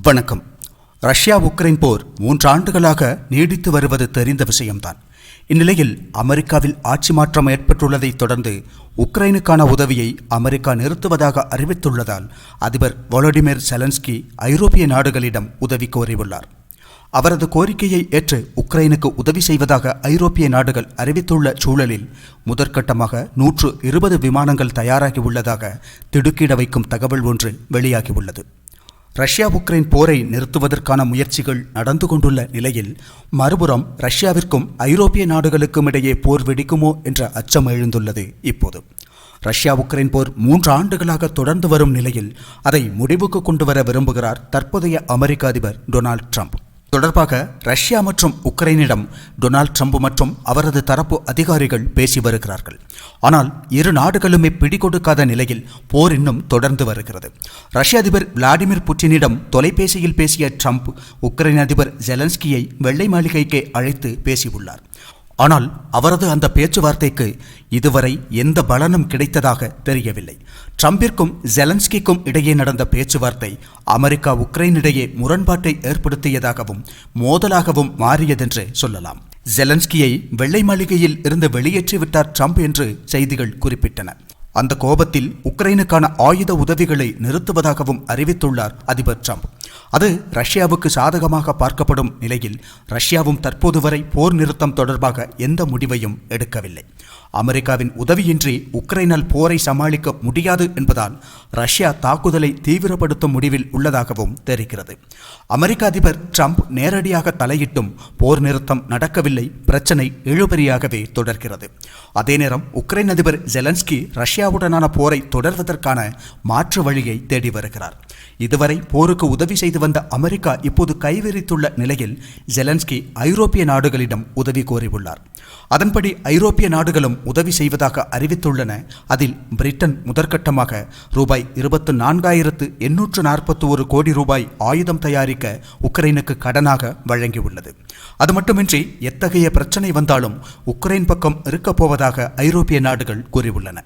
வணக்கம். Russia Ukraine போர் மூன்று ஆண்டுகளாக நீடித்து வருவது தெரிந்த விஷயம்தான். இந்நிலையில் அமெரிக்காவில் ஆட்சி மாற்றம் ஏற்பட்டுள்ளதைத் தொடர்ந்து உக்ரைனுக்கான உதவியை அமெரிக்கா நிறுத்துவதாக அறிவித்துள்ளதால் அதிபர் வொலடிமிர் செலன்ஸ்கி ஐரோப்பிய நாடுகளிடம் உதவி கோரியுள்ளார். அவரது கோரிக்கையை ஏற்று உக்ரைனுக்கு உதவி செய்வதாக ஐரோப்பிய நாடுகள் அறிவித்துள்ள சூழலில் முதற்கட்டமாக நூற்று இருபது விமானங்கள் தயாராகி உள்ளதாக திடுக்கிட வைக்கும் தகவல் ஒன்று வெளியாகியுள்ளது. ரஷ்யா உக்ரைன் போரை நிறுத்துவதற்கான முயற்சிகள் நடந்து கொண்டுள்ள நிலையில் மறுபுறம் ரஷ்யாவிற்கும் ஐரோப்பிய நாடுகளுக்கும் இடையே போர் வெடிக்குமோ என்ற அச்சம் எழுந்துள்ளது இப்போது. ரஷ்யா உக்ரைன் போர் மூன்று ஆண்டுகளாக தொடர்ந்து வரும் நிலையில் அதை முடிவுக்கு கொண்டு வர விரும்புகிறார் தற்போதைய அமெரிக்க அதிபர் டொனால்ட் ட்ரம்ப். தொடர்பாக ரஷ்யா மற்றும் உக்ரைனிடம் டொனால்ட் ட்ரம்ப் மற்றும் அவரது தரப்பு அதிகாரிகள் பேசி வருகிறார்கள். ஆனால் இரு நாடுகளுமே பிடிகொடுக்காத நிலையில் போர் இன்னும் தொடர்ந்து வருகிறது. ரஷ்ய அதிபர் விளாடிமிர் புட்டினிடம் தொலைபேசியில் பேசிய ட்ரம்ப் உக்ரைன் அதிபர் ஜெலன்ஸ்கியை வெள்ளை மாளிகைக்கு அழைத்து பேசியுள்ளார். ஆனால் அவரது அந்த பேச்சுவார்த்தைக்கு இதுவரை எந்த பலனும் கிடைத்ததாக தெரியவில்லை. ட்ரம்பிற்கும் ஜெலன்ஸ்கிக்கும் இடையே நடந்த பேச்சுவார்த்தை அமெரிக்கா உக்ரைன் இடையே முரண்பாட்டை ஏற்படுத்தியதாகவும் மோதலாகவும் மாறியதென்று சொல்லலாம். ஜெலன்ஸ்கியை வெள்ளை மாளிகையில் இருந்து வெளியேற்றிவிட்டார் ட்ரம்ப் என்று செய்திகள் குறிப்பிட்டன. அந்த கோபத்தில் உக்ரைனுக்கான ஆயுத உதவிகளை நிறுத்துவதாகவும் அறிவித்துள்ளார் அதிபர் ட்ரம்ப். அது ரஷ்யாவுக்கு சாதகமாக பார்க்கப்படும் நிலையில் ரஷ்யாவும் தற்போது வரை போர் நிறுத்தம் தொடர்பாக எந்த முடிவையும் எடுக்கவில்லை. அமெரிக்காவின் உதவியின்றி உக்ரைனால் போரை சமாளிக்க முடியாது என்பதால் ரஷ்யா தாக்குதலை தீவிரப்படுத்தும் முடிவில் உள்ளதாகவும் தெரிகிறது. அமெரிக்க அதிபர் ட்ரம்ப் நேரடியாக தலையிட்டும் போர் நிறுத்தம் நடக்கவில்லை பிரச்சனை இழுபறியாகவே தொடர்கிறது. அதே நேரம் உக்ரைன் அதிபர் ஜெலன்ஸ்கி ரஷ்யாவுடனான போரை தொடர்வதற்கான மாற்று வழியை தேடி வருகிறார். இதுவரை போருக்கு உதவி செய்த வந்த அமெரிக்கா இப்போது கைவிரித்துள்ள நிலையில் ஜெலன்ஸ்கி ஐரோப்பிய நாடுகளிடம் உதவி கோரியுள்ளார். அதன்படி ஐரோப்பிய நாடுகளும் உதவி செய்வதாக அறிவித்துள்ளன. அதில் பிரிட்டன் முதற்கட்டமாக ரூபாய் இருபத்து நான்காயிரத்து எண்ணூற்று நாற்பத்தி ஒரு கோடி ரூபாய் ஆயுதம் தயாரிக்க உக்ரைனுக்கு கடனாக வழங்கியுள்ளது. அது மட்டுமின்றி எத்தகைய பிரச்சனை வந்தாலும் உக்ரைன் பக்கம் இருக்கப் போவதாக ஐரோப்பிய நாடுகள் கூறியுள்ளன.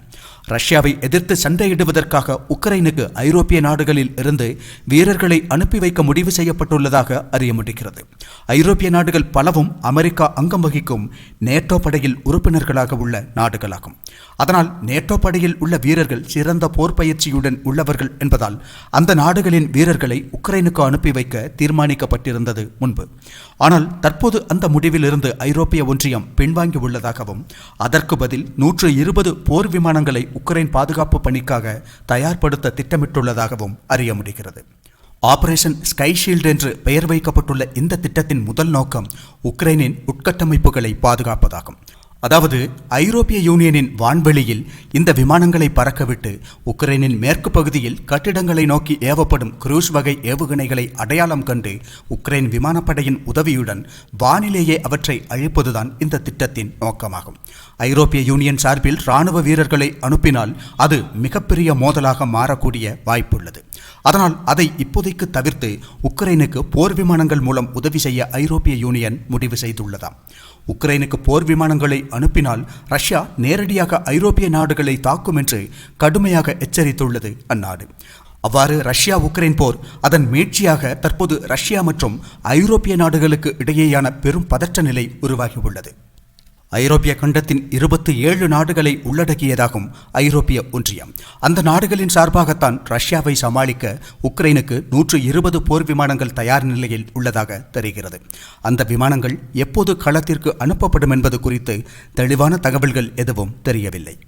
ரஷ்யாவை எதிர்த்து சண்டையிடுவதற்காக உக்ரைனுக்கு ஐரோப்பிய நாடுகளில் இருந்து வீரர்களை அனுப்பி வைக்க முடிவு செய்யப்பட்டுள்ளதாக அறிய முடிகிறது ஐரோப்பிய நாடுகள் பலவும் அமெரிக்கா அங்கம் வகிக்கும் நேட்டோ படையில் உறுப்பினர்களாக உள்ள நாடுகளாகும். அதனால் நேட்டோ படையில் உள்ள வீரர்கள் சிறந்த போர் பயிற்சியுடன் உள்ளவர்கள் என்பதால் அந்த நாடுகளின் வீரர்களை உக்ரைனுக்கு அனுப்பி வைக்க தீர்மானிக்கப்பட்டிருந்தது முன்பு. ஆனால் தற்போது அந்த முடிவிலிருந்து ஐரோப்பிய ஒன்றியம் பின்வாங்கி உள்ளதாகவும் அதற்கு பதில் நூற்று இருபது போர் விமானங்களை உக்ரைன் பாதுகாப்பு பணிக்காக தயார்படுத்த திட்டமிட்டுள்ளதாகவும் அறிய முடிகிறது. ஆபரேஷன் ஸ்கை ஷீல்டு என்று பெயர் வைக்கப்பட்டுள்ள இந்த திட்டத்தின் முதல் நோக்கம் உக்ரைனின் உட்கட்டமைப்புகளை பாதுகாப்பதாகும். அதாவது ஐரோப்பிய யூனியனின் வான்வெளியில் இந்த விமானங்களை பறக்கவிட்டு உக்ரைனின் மேற்கு பகுதியில் கட்டிடங்களை நோக்கி ஏவப்படும் குரூஸ் வகை ஏவுகணைகளை அடையாளம் கண்டு உக்ரைன் விமானப்படையின் உதவியுடன் வானிலேயே அவற்றை அழிப்பதுதான் இந்த திட்டத்தின் நோக்கமாகும். ஐரோப்பிய யூனியன் சார்பில் இராணுவ வீரர்களை அனுப்பினால் அது மிகப்பெரிய மோதலாக மாறக்கூடிய வாய்ப்புள்ளது. அதனால் அதை இப்போதைக்கு தவிர்த்து உக்ரைனுக்கு போர் விமானங்கள் மூலம் உதவி செய்ய ஐரோப்பிய யூனியன் முடிவு செய்துள்ளதாம். உக்ரைனுக்கு போர் விமானங்களை அனுப்பினால் ரஷ்யா நேரடியாக ஐரோப்பிய நாடுகளை தாக்கும் என்று கடுமையாக எச்சரித்துள்ளது அந்நாடு. அவ்வாறு ரஷ்யா உக்ரைன் போர் அதன் மீட்சியாக தற்போது ரஷ்யா மற்றும் ஐரோப்பிய நாடுகளுக்கு இடையேயான பெரும் பதற்ற நிலை உருவாகியுள்ளது. ஐரோப்பிய கண்டத்தின் இருபத்தி ஏழு நாடுகளை உள்ளடக்கியதாகும் ஐரோப்பிய ஒன்றியம். அந்த நாடுகளின் சார்பாகத்தான் ரஷ்யாவை சமாளிக்க உக்ரைனுக்கு நூற்று இருபது போர் விமானங்கள் தயார் நிலையில் உள்ளதாக தெரிகிறது. அந்த விமானங்கள் எப்போது களத்திற்கு அனுப்பப்படும் என்பது குறித்து தெளிவான தகவல்கள் எதுவும் தெரியவில்லை.